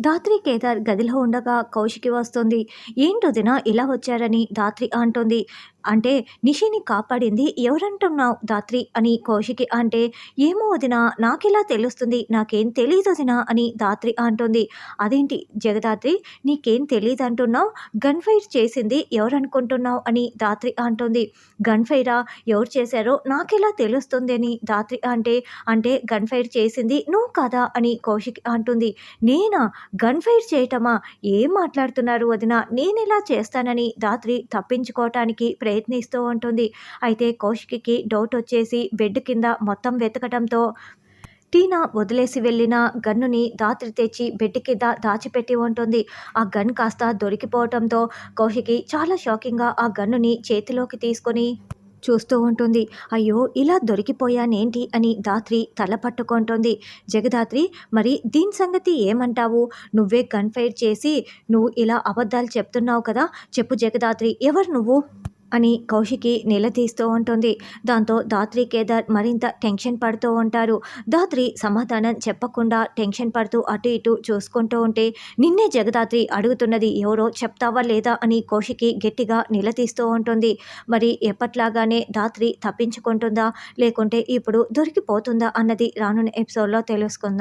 ధాత్రి కేదార్ గదిలో ఉండగా కౌశికి వస్తుంది. ఏంటొదిన ఇలా వచ్చారని ధాత్రి అంటుంది. అంటే నిషిని కాపాడింది ఎవరంటున్నావు ధాత్రి అని కౌశికి అంటే ఏమో వదిన నాకెలా తెలుస్తుంది? నాకేం తెలియదు వదిన అని ధాత్రి అంటుంది. అదేంటి జగదాత్రి నీకేం తెలియదు అంటున్నావు? గన్ ఫైర్ చేసింది ఎవరనుకుంటున్నావు? అని ధాత్రి అంటుంది. గన్ ఫైరా ఎవరు చేశారో నాకెలా తెలుస్తుంది? అని ధాత్రి అంటే అంటే గన్ ఫైర్ చేసింది నువ్వు కదా? అని కౌశిక్ అంటుంది. నేనా? గన్ ఫైర్ చేయటమా? ఏం మాట్లాడుతున్నారు వదిన? నేను ఇలా చేస్తానని దాత్రి తప్పించుకోవటానికి ప్రయత్నిస్తూ ఉంటుంది. అయితే కౌశికి డౌట్ వచ్చేసి బెడ్ కింద మొత్తం వెతకడంతో టీనా వదిలేసి వెళ్ళిన గన్నుని దాత్రి తెచ్చి బెడ్ కింద దాచిపెట్టి ఉంటుంది. ఆ గన్ కాస్త దొరికిపోవటంతో కౌశికి చాలా షాకింగ్గా ఆ గన్నుని చేతిలోకి తీసుకొని చూస్తూ ఉంటుంది. అయ్యో ఇలా దొరికిపోయానేంటి అని దాత్రి తల పట్టుకుంటుంది. జగదాత్రి మరి దీని సంగతి ఏమంటావు? నువ్వే గన్ ఫైర్ చేసి నువ్వు ఇలా అబద్ధాలు చెప్తున్నావు కదా? చెప్పు జగదాత్రి ఎవరు నువ్వు? అని కౌశికి నిలదీస్తూ ఉంటుంది. దాంతో దాత్రి కేదార్ మరింత టెన్షన్ పడుతూ ఉంటారు. దాత్రి సమాధానం చెప్పకుండా టెన్షన్ పడుతూ అటు ఇటు చూసుకుంటూ ఉంటే నిన్నే జగదాత్రి అడుగుతున్నది ఎవరో చెప్తావా లేదా? అని కౌశికి గట్టిగా నిలదీస్తూ ఉంటుంది. మరి ఎప్పట్లాగానే దాత్రి తప్పించుకుంటుందా? లేకుంటే ఇప్పుడు దొరికిపోతుందా? అన్నది రానున్న ఎపిసోడ్లో తెలుసుకుందాం.